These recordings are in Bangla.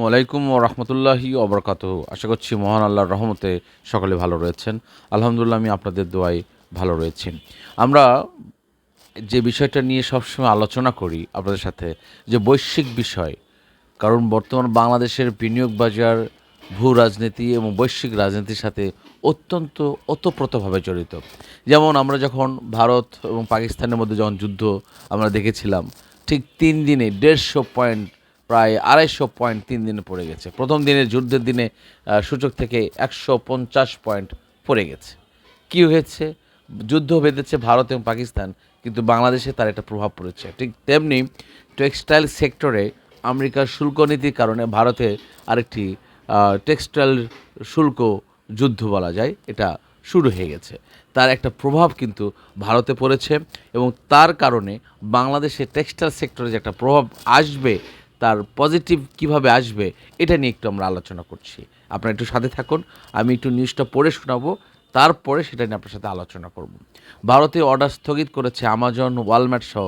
ওয়ালাইকুম ও রহমতুল্লাহি অবরকাত আশা করছি মহান আল্লাহর রহমতে সকলে ভালো রয়েছেন। আলহামদুলিল্লাহ আমি আপনাদের দোয়াই ভালো রয়েছি। আমরা যে বিষয়টা নিয়ে সবসময় আলোচনা করি আপনাদের সাথে, যে বৈশ্বিক বিষয়, কারণ বর্তমান বাংলাদেশের বিনিয়োগ বাজার, ভূ রাজনীতি এবং বৈশ্বিক রাজনীতির সাথে অত্যন্ত ওতপ্রোতভাবে জড়িত। যেমন আমরা যখন ভারত এবং পাকিস্তানের মধ্যে যখন যুদ্ধ আমরা দেখেছিলাম, ঠিক তিন দিনে দেড়শো পয়েন্ট প্রায় আড়াইশো পয়েন্ট তিন দিনে পড়ে গেছে। প্রথম দিনের যুদ্ধের দিনে সূচক থেকে একশো পঞ্চাশ পয়েন্ট পড়ে গেছে। কি হয়েছে? যুদ্ধ বেঁধেছে ভারত এবং পাকিস্তান, কিন্তু বাংলাদেশে তার একটা প্রভাব পড়েছে। ঠিক তেমনি টেক্সটাইল সেক্টরে আমেরিকার শুল্ক নীতির কারণে ভারতে আরেকটি টেক্সটাইল শুল্ক যুদ্ধ বলা যায়, এটা শুরু হয়ে গেছে। তার একটা প্রভাব কিন্তু ভারতে পড়েছে এবং তার কারণে বাংলাদেশে টেক্সটাইল সেক্টরে যে একটা প্রভাব আসবে তার পজিটিভ কীভাবে আসবে, এটা নিয়ে একটু আমরা আলোচনা করছি। আপনারা একটু সাথে থাকুন, আমি একটু নিউজটা পড়ে শোনাবো, তারপরে সেটা নিয়ে আপনার সাথে আলোচনা করব। ভারতে অর্ডার স্থগিত করেছে আমাজন ওয়ালমার্ট সহ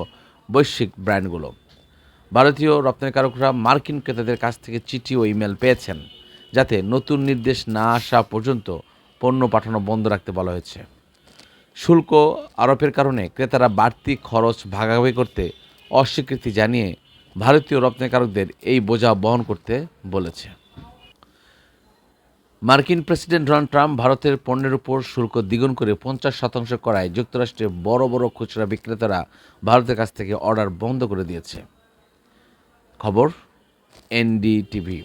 বৈশ্বিক ব্র্যান্ডগুলো ভারতীয় রপ্তানিকারকরা মার্কিন ক্রেতাদের কাছ থেকে চিঠি ও ইমেল পেয়েছেন, যাতে নতুন নির্দেশ না আসা পর্যন্ত পণ্য পাঠানো বন্ধ রাখতে বলা হয়েছে। শুল্ক আরোপের কারণে ক্রেতারা বাড়তি খরচ ভাগাভাগি করতে অস্বীকৃতি জানিয়ে ভারতীয় রপ্তানিকারকদের এই বোঝা বহন করতে বলেছে। মার্কিন প্রেসিডেন্ট ডোনাল্ড ট্রাম্প ভারতের পণ্যের উপর শুল্ক দ্বিগুণ করে পঞ্চাশ শতাংশ করায় যুক্তরাষ্ট্রের বড় বড় খুচরা বিক্রেতারা ভারতের কাছ থেকে অর্ডার বন্ধ করে দিয়েছে। খবর এনডিটিভি।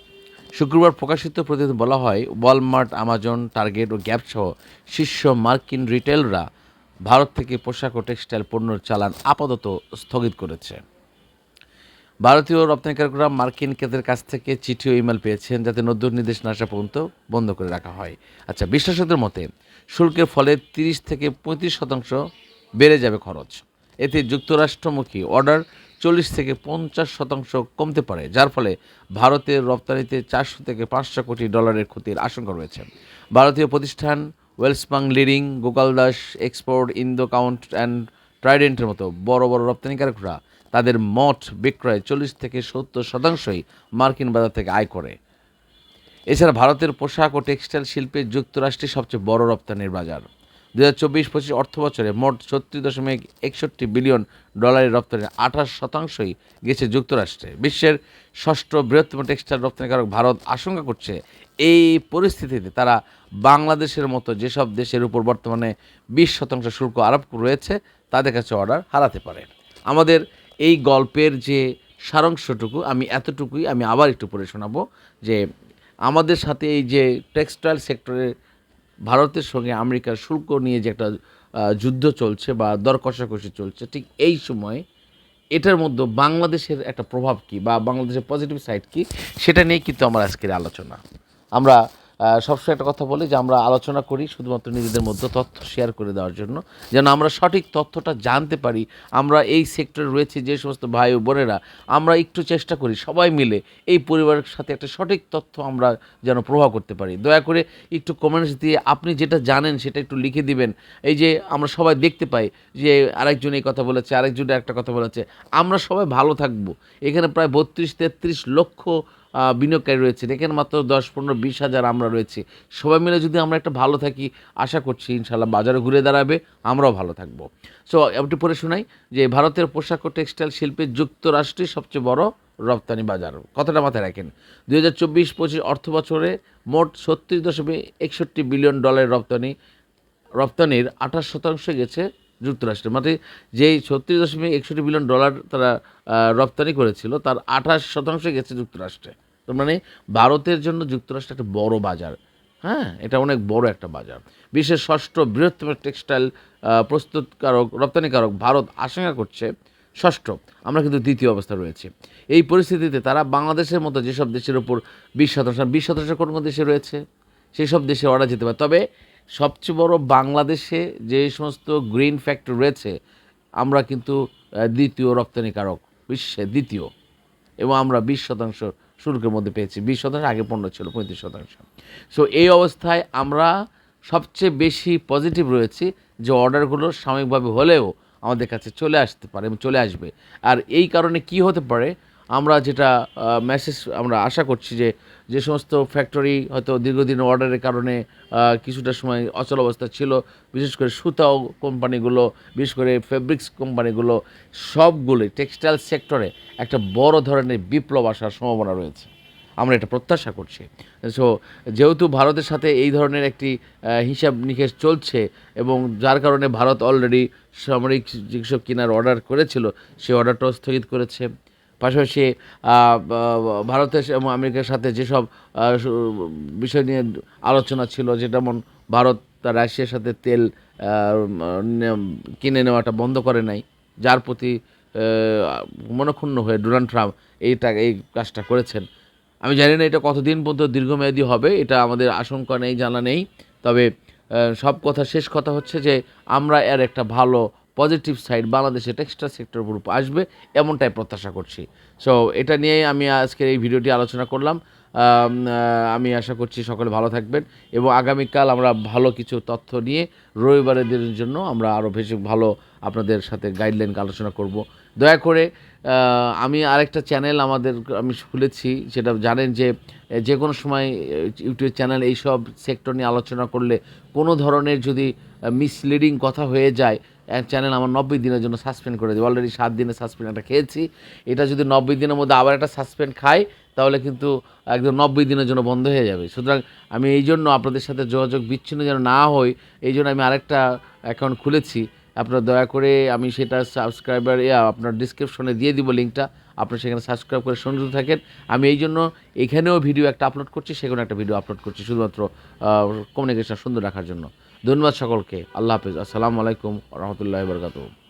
শুক্রবার প্রকাশিত প্রতিবেদন বলা হয়, ওয়ালমার্ট, আমাজন, টার্গেট ও গ্যাপ সহ শীর্ষ মার্কিন রিটেলরা ভারত থেকে পোশাক ও টেক্সটাইল পণ্যের চালান আপাতত স্থগিত করেছে। ভারতীয় রপ্তানিকারকরা মার্কিন ক্রেতাদের কাছ থেকে চিঠি ও ইমেল পেয়েছেন যাতে নতুন নির্দেশ না আসা পর্যন্ত বন্ধ করে রাখা হয়। আচ্ছা বিশ্লেষকদের মতে, শুল্কের ফলে তিরিশ থেকে পঁয়ত্রিশ শতাংশ বেড়ে যাবে খরচ। এতে যুক্তরাষ্ট্রমুখী অর্ডার চল্লিশ থেকে পঞ্চাশ শতাংশ কমতে পারে, যার ফলে ভারতের রপ্তানিতে চারশো থেকে পাঁচশো কোটি ডলারের ক্ষতির আশঙ্কা রয়েছে। ভারতীয় প্রতিষ্ঠান Welspun leading Gopal Das, export, Indo count and ট্রাইডেন্টের মতো বড় বড় রপ্তানিকারকরা তাদের মঠ বিক্রয় চল্লিশ থেকে সত্তর শতাংশই মার্কিন বাজার থেকে আয় করে। এছাড়া ভারতের পোশাক ও টেক্সটাইল শিল্পে যুক্তরাষ্ট্রে সবচেয়ে বড় রপ্তানির বাজার। দু হাজার চব্বিশ পঁচিশ অর্থ বছরে মোট ছত্রিশ দশমিক একষট্টি বিলিয়ন ডলারের রপ্তানি আঠাশ শতাংশই গেছে যুক্তরাষ্ট্রে। বিশ্বের ষষ্ঠ বৃহত্তম টেক্সটাইল রপ্তানিকারক ভারত আশঙ্কা করছে, এই পরিস্থিতিতে তারা বাংলাদেশের মতো যেসব দেশের উপর বর্তমানে বিশ শতাংশ শুল্ক আরোপ রয়েছে, তাদের কাছে অর্ডার হারাতে পারে। আমাদের এই গল্পের যে সারাংশটুকু, আমি এতটুকুই, আমি আবার একটু পড়ে শোনাবো যে আমাদের সাথে এই যে টেক্সটাইল সেক্টরে ভারতের সঙ্গে আমেরিকার শুল্ক নিয়ে যে একটা যুদ্ধ চলছে বা দর কষাকষি চলছে, ঠিক এই সময় এটার মধ্যে বাংলাদেশের একটা প্রভাব কি বা বাংলাদেশের পজিটিভ সাইড কি, সেটা নিয়ে কিন্তু আমার আজকের আলোচনা। আমরা সবসময় একটা কথা বলি যে আমরা আলোচনা করি শুধুমাত্র নিজেদের মধ্যে তথ্য শেয়ার করে দেওয়ার জন্য, যেন আমরা সঠিক তথ্যটা জানতে পারি। আমরা এই সেক্টরে রয়েছে যে সমস্ত ভাই বোনেরা, আমরা একটু চেষ্টা করি সবাই মিলে এই পরিবারের সাথে একটা সঠিক তথ্য আমরা যেন প্রভাব করতে পারি। দয়া করে একটু কমেন্টস দিয়ে আপনি যেটা জানেন সেটা একটু লিখে দিবেন। এই যে আমরা সবাই দেখতে পাই যে আরেকজন এই কথা বলেছে আরেকজন একটা কথা বলেছে, আমরা সবাই ভালো থাকব। এখানে প্রায় বত্রিশ তেত্রিশ লক্ষ বিনিয়োগকারী রয়েছে এখানে মাত্র দশ, পনেরো, বিশ হাজার আমরা রয়েছি। সবাই মিলে যদি আমরা একটা ভালো থাকি, আশা করছি ইনশাল্লাহ বাজারে ঘুরে দাঁড়াবে, আমরাও ভালো থাকব। সো একটু পরে শোনাই যে ভারতের পোশাক ও টেক্সটাইল শিল্পে যুক্তরাষ্ট্রের সবচেয়ে বড় রপ্তানি বাজার। কথাটা মাথায় রাখেন। দুই হাজার চব্বিশ, পঁচিশ অর্থ বছরে মোট ছত্রিশ দশমিক একষট্টি বিলিয়ন ডলারের রপ্তানি, রপ্তানির আঠাশ শতাংশ গেছে যুক্তরাষ্ট্রে। মানে যেই ছত্রিশ দশমিক একষট্টি বিলিয়ন ডলার তারা রপ্তানি করেছিল, তার আঠাশ শতাংশ গেছে যুক্তরাষ্ট্রে। তার মানে ভারতের জন্য যুক্তরাষ্ট্র একটা বড় বাজার। হ্যাঁ এটা অনেক বড় একটা বাজার। বিশ্বের ষষ্ঠ বৃহত্তম টেক্সটাইল প্রস্তুতকারক, রপ্তানিকারক ভারত আশঙ্কা করছে, ষষ্ঠ, আমরা কিন্তু দ্বিতীয় অবস্থা রয়েছে। এই পরিস্থিতিতে তারা বাংলাদেশের মতো যেসব দেশের উপর বিশ শতাংশ বিশ শতাংশ কোন কোন দেশে রয়েছে সেই সব দেশে অর্ডার যেতে পারে। তবে সবচেয়ে বড় বাংলাদেশে যে সমস্ত গ্রিন ফ্যাক্টরি রয়েছে, আমরা কিন্তু দ্বিতীয় রপ্তানিকারক বিশ্বে দ্বিতীয়। এবং আমরা বিশ শতাংশ শুল্কের মধ্যে পেয়েছি। বিশ শতাংশ আগে পণ্য ছিল, পঁয়ত্রিশ শতাংশ। সো এই অবস্থায় আমরা সবচেয়ে বেশি পজিটিভ রয়েছি যে অর্ডারগুলো সাময়িকভাবে হলেও আমাদের কাছে চলে আসতে পারে এবং চলে আসবে। আর এই কারণে কি হতে পারে? আমরা যেটা মেসেজ আমরা আশা করছি যে যে সমস্ত ফ্যাক্টরি হয়তো দীর্ঘদিন অর্ডারের কারণে কিছুটা সময় অচল অবস্থা ছিল, বিশেষ করে সুতাও কোম্পানিগুলো, বিশেষ করে ফেব্রিক্স কোম্পানিগুলো, সবগুলোই টেক্সটাইল সেক্টরে একটা বড় ধরনের বিপ্লব আসার সম্ভাবনা রয়েছে। আমরা এটা প্রত্যাশা করছি। সো যেহেতু ভারতের সাথে এই ধরনের একটি হিসাব নিকেশ চলছে এবং যার কারণে ভারত অলরেডি সামরিক যেসব কেনার অর্ডার করেছিল, সেই অর্ডারটাও স্থগিত করেছে। পাশাপাশি ভারতের আমেরিকার সাথে যেসব বিষয় নিয়ে আলোচনা ছিল যেমন ভারত রাশিয়ার সাথে তেল কিনে নেওয়াটা বন্ধ করে নাই, যার প্রতি মনক্ষুণ্ণ হয়ে ডোনাল্ড ট্রাম্প এইটা, এই কাজটা করেছেন। আমি জানি না এটা কতদিন পর্যন্ত দীর্ঘমেয়াদী হবে, এটা আমাদের আশঙ্কা নেই, জানা নেই, তবে সব কথা শেষ কথা হচ্ছে যে আমরা এর একটা ভালো পজিটিভ সাইড বাংলাদেশে টেক্সটাইল সেক্টর গ্রুপ আসবে, এমনটাই প্রত্যাশা করছি। সো এটা নিয়ে আমি আজকের এই ভিডিওটি আলোচনা করলাম। আমি আশা করছি সকলে ভালো থাকবেন এবং আগামীকাল আমরা ভালো কিছু তথ্য নিয়ে রবিবারের দিনের জন্য আমরা আরও বেশি ভালো আপনাদের সাথে গাইডলাইন আলোচনা করব। দয়া করে আমি আরেকটা চ্যানেল আমাদের, আমি খুলেছি, সেটা জানেন যে যে কোনো সময় ইউটিউব চ্যানেল এইসব সেক্টর নিয়ে আলোচনা করলে কোনো ধরনের যদি মিসলিডিং কথা হয়ে যায় চ্যানেল আমার নব্বই দিনের জন্য সাসপেন্ড করে দেবে। অলরেডি সাত দিনের সাসপেন্ড একটা খেয়েছি। এটা যদি নব্বই দিনের মধ্যে আবার একটা সাসপেন্ড খাই, তাহলে কিন্তু একদম নব্বই দিনের জন্য বন্ধ হয়ে যাবে। সুতরাং আমি এই জন্য আপনাদের সাথে যোগাযোগ বিচ্ছিন্ন যেন না হই, এই জন্য আমি আরেকটা অ্যাকাউন্ট খুলেছি। আপনারা দয়া করে আমি সেটা সাবস্ক্রাইবার ইয়া আপনার ডিসক্রিপশনে দিয়ে দিব লিঙ্কটা আপনারা সেখানে সাবস্ক্রাইব করে সংযুক্ত থাকেন। আমি এই জন্য এখানেও ভিডিও একটা আপলোড করছি সেখানে একটা ভিডিও আপলোড করছি, শুধুমাত্র কমিউনিকেশন সুন্দর রাখার জন্য। ধন্যবাদ সকলকে। আল্লাহ হাফিজ। আসসালামু আলাইকুম রহমতুল্লাহ বরকাতু